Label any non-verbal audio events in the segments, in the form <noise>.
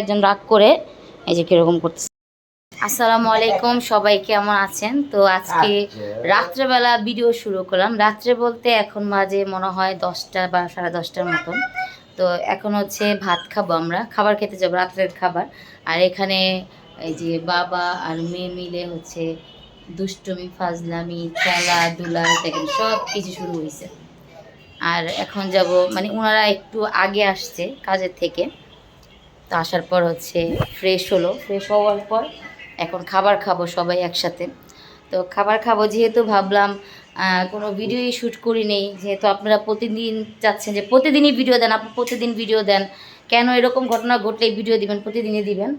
একজন রাগ করে এই যে কীরকম করতেছে। আসসালামু আলাইকুম সবাই কেমন আছেন? তো আজকে রাত্রেবেলা ভিডিও শুরু করলাম। রাত্রে বলতে এখন মাঝে মনে হয় দশটা বা সাড়ে দশটার মতন। তো এখন হচ্ছে ভাত খাব আমরা। খাবার খেতে যাব রাত্রের খাবার। আর এখানে এই যে বাবা আর মেয়ে মিলে হচ্ছে দুষ্টুমি ফাজলামি খেলাধুলা দেখেন সব কিছু শুরু হয়েছে। আর এখন যাব মানে ওনারা একটু আগে আসছে কাজের থেকে। তো আসার পর হচ্ছে ফ্রেশ হলো ফ্রেশ হওয়ার পর এখন খাবার খাব সবাই একসাথে। তো খাবার খাব যেহেতু ভাবলাম কোনো ভিডিওই শ্যুট করি নেই। যেহেতু আপনারা প্রতিদিন চাচ্ছেন যে প্রতিদিনই ভিডিও দেন, আপনি প্রতিদিন ভিডিও দেন, কেন এরকম ঘটনা ঘটলে ভিডিও দিবেন, প্রতিদিনই দিবেন।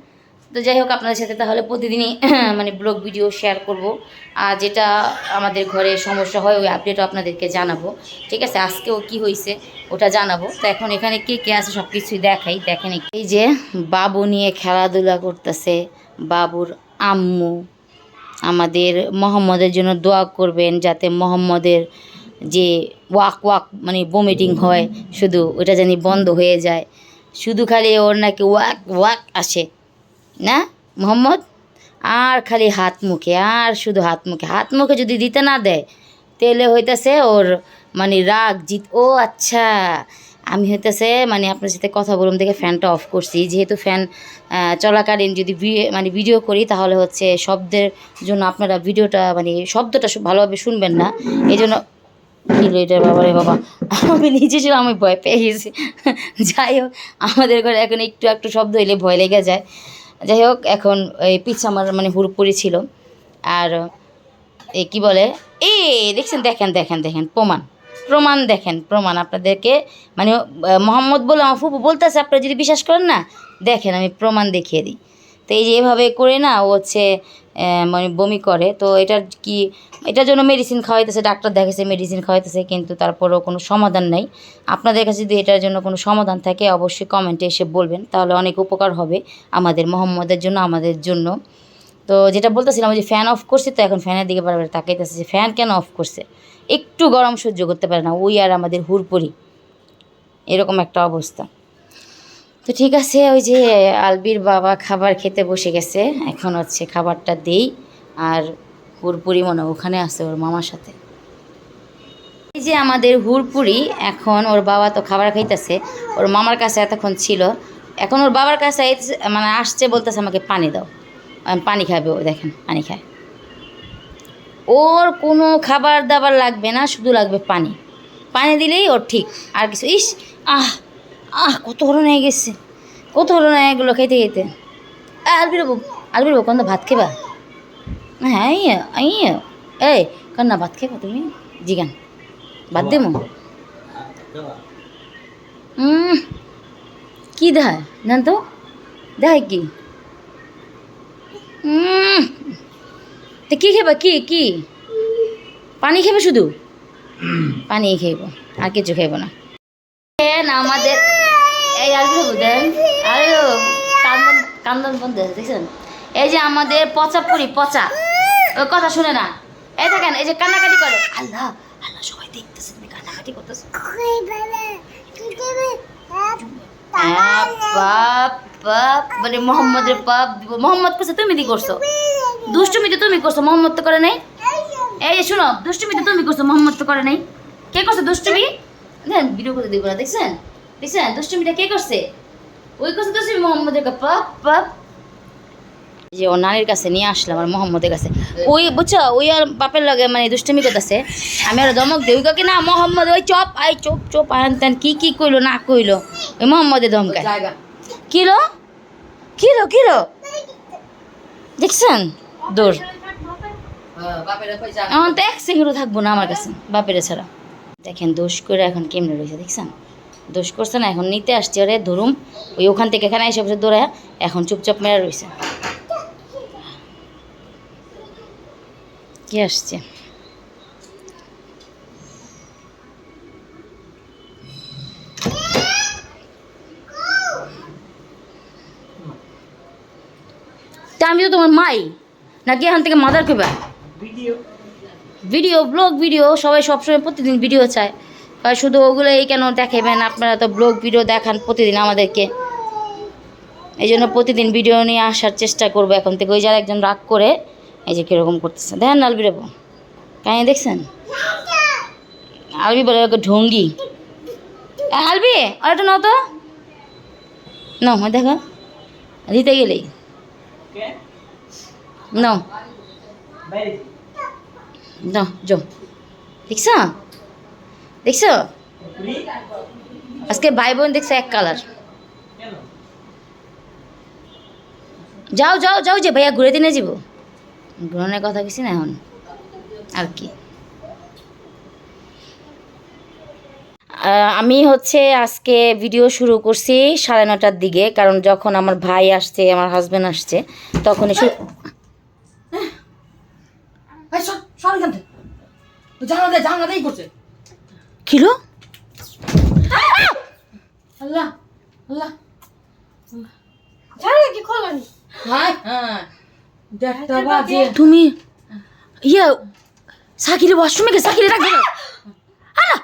তো যাই হোক, আপনাদের সাথে তাহলে প্রতিদিনই <clears throat> মানে ব্লগ ভিডিও শেয়ার করব। আর যেটা আমাদের ঘরে সমস্যা হয়, ওই আপডেটও আপনাদেরকে জানাব। ঠিক আছে? আজকেও কি হয়েছে ওটা জানাব। তো এখন এখানে কে কে আছে সব কিছুই দেখাই। দেখেন এই যে বাবু নিয়ে খেলাধুলা করতেছে, বাবুর আম্মু। আমাদের মোহাম্মদের জন্য দোয়া করবেন, যাতে মোহাম্মদের যে ওয়াক ওয়াক মানে বমিটিং হয়, শুধু ওটা জানি বন্ধ হয়ে যায়। শুধু খালি ওর নাকি ওয়াক ওয়াক আসে। না, মোহাম্মদ? আর খালি হাত মুখে, আর শুধু হাত মুখে। হাত মুখে যদি দিতে না দেয়, তাহলে হইতেছে ওর মানে রাগ, জিত। ও আচ্ছা আমি হইতেছে মানে আপনার সাথে কথা বলুন দেখে ফ্যানটা অফ করছি। যেহেতু ফ্যান চলাকালীন যদি মানে ভিডিও করি, তাহলে হচ্ছে শব্দের জন্য আপনারা ভিডিওটা মানে শব্দটা ভালোভাবে শুনবেন না। এই জন্য কি রে এটা বাবা আমি নিজে ছিল আমি ভয় পেয়ে গেছি। যাই হোক, আমাদের ঘরে এখন একটু একটু শব্দ হইলে ভয় লেগে যায়। যাই হোক এখন এই পিচ আমার মানে হুড়পুরি ছিল। আর এই কি বলে? এ দেখছেন, দেখেন দেখেন দেখেন, প্রমাণ। প্রমাণ দেখেন, প্রমাণ আপনাদেরকে। মানে মোহাম্মদ বলে আমার ফুপু বলতেছে, আপনারা যদি বিশ্বাস করেন না, দেখেন, আমি প্রমাণ দেখিয়ে দিই। তো এই যে এভাবে করে না ও হচ্ছে মানে বমি করে। তো এটার কি, এটার জন্য মেডিসিন খাওয়াইতেছে, ডাক্তার দেখেছে মেডিসিন খাওয়াইতেছে, কিন্তু তারপরেও কোনো সমাধান নাই। আপনাদের কাছে যদি এটার জন্য কোনো সমাধান থাকে, অবশ্যই কমেন্টে এসে বলবেন, তাহলে অনেক উপকার হবে আমাদের, মোহাম্মদের জন্য, আমাদের জন্য। তো যেটা বলতেছিলাম যে ফ্যান অফ করছি তো, এখন ফ্যানের দিকে বারবার তাকাইতেছে, যে ফ্যান কেন অফ করছে? একটু গরম সহ্য করতে পারে না, ওই আর আমাদের হুড়পুরি এরকম একটা অবস্থা। তো ঠিক আছে, ওই যে আলবির বাবা খাবার খেতে বসে গেছে। এখন হচ্ছে খাবারটা দেই, আর হুড়পুরি মনে ওখানে আছে ওর মামার সাথে। এই যে আমাদের হুড়পুরি এখন ওর বাবা তো খাবার খাইতেছে, ওর মামার কাছে এতক্ষণ ছিল। এখন ওর বাবার কাছে মানে আসছে বলতেছে আমাকে পানি দাও। পানি খাবে ও, দেখেন, পানি খায়। ওর কোনো খাবার দাবার লাগবে না, শুধু লাগবে পানি। পানি দিলেই ওর ঠিক, আর কিছু, ইস, আহ! আহ কত বড় হয়ে গেছে? কত বড় হয়ে এগুলো খেতে খেতে? আলবির বাবু আলবির বাবু কোন ভাত খেবা? হ্যাঁ আইয়া আইয়া। এই কান্না ভাত খেবা তুমি? জিগান ভাত দেবো কি দেখায়? জান তো? দেখায় কি? তো কি খেবা? কি কি? পানি খেবে শুধু? পানি খাইব আর কিছু খাইব না আমাদের এই আর কি দেন আরে কান্দন কান্দন বন্ধ দেখছেন? এই যে আমাদের পচা পুরি, পচা। ওই কথা শুনে না। এই দেখেন, এই যে কান্নাকাটি করে। আল্লাহ আল্লাহ, সবাই দেখতেছে তুমি কান্নাকাটি করতেছো। বাপ বাপ মানে মোহাম্মদের করছে তুমি করছ। দুষ্টুমি তো তুমি করছ তো করে এই যে দুষ্টুমি তো তুমি করছ তো করে কে করছে করে দেখছেন? দেখছেন দুষ্টুমিটা কে করছে? ওই করছে দুষ্টুমি মোহাম্মদের পাপ পাপ। যে ও নানির কাছে নিয়ে আসলাম আর মোহাম্মদের কাছে। ওই বুঝছ ওই আর বাপের লগে মানে দুষ্টুমি করতেছে। আমি আর ধমক দিই কাকে না মোহাম্মদ ওই চপ আই চপ চপ আন তেন কি কি কইলো না কইলো ওই মোহাম্মদের ধমকায় কিলো? Kilo kilo? দেখছেন? দূর। এখন তো এক সেকেন্ডও থাকব না আমার কাছে বাপের ছাড়া। দেখেন দোষ করে এখন কেমনে রয়েছে দেখছেন? দোষ করছে না এখন নিতে আসছে ওরে ধরুম। ওই ওখান থেকে এখানে এসে বসে দৌড়ায় এখন চুপচাপ মেরা রয়েছে কে আসছে? তা আমি তো তোমার মাই নাকি এখান থেকে মাদার কেবা ভিডিও ভিডিও ব্লগ ভিডিও সবাই সবসময় প্রতিদিন ভিডিও চায়। শুধু ওগুলোই কেন দেখাবেন? আপনারা তো ব্লগ ভিডিও দেখান প্রতিদিন আমাদেরকে। এই জন্য প্রতিদিন ভিডিও নিয়ে আসার চেষ্টা করব এখন থেকে। ওই যারা একজন রাগ করে এই যে কীরকম করতেছে। দেখেন আলবি রেবো কাহিনি দেখছেন? আলবি বলে ওকে ঢঙ্গি। আলবি আর একটা নাও তো। নাও দেখো। দিতে গেলেই। নাও। দেখছ? দেখছ? আজকে ভাই বোন দেখছ এক কালার। যাও যাও যাও যে ভাইয়া ঘুরে দিনে যাব। ঘুরানোর কথা কিছু না এখন। আর কি। আমি হচ্ছে আজকে ভিডিও শুরু করছি সাড়ে নটার দিকে, কারণ যখন আমার ভাই আসছে, আমার হাজব্যান্ড আসছে তখন এসে জানা দে জানা দেই করছে। কিলো? আল্লাহ আল্লাহ। জানো কি খোলনি হ্যাঁ বাজে। তুমি ইয়ে সাকিরে ওয়াশরুমে গে সাকিরে রাখবে না? আলা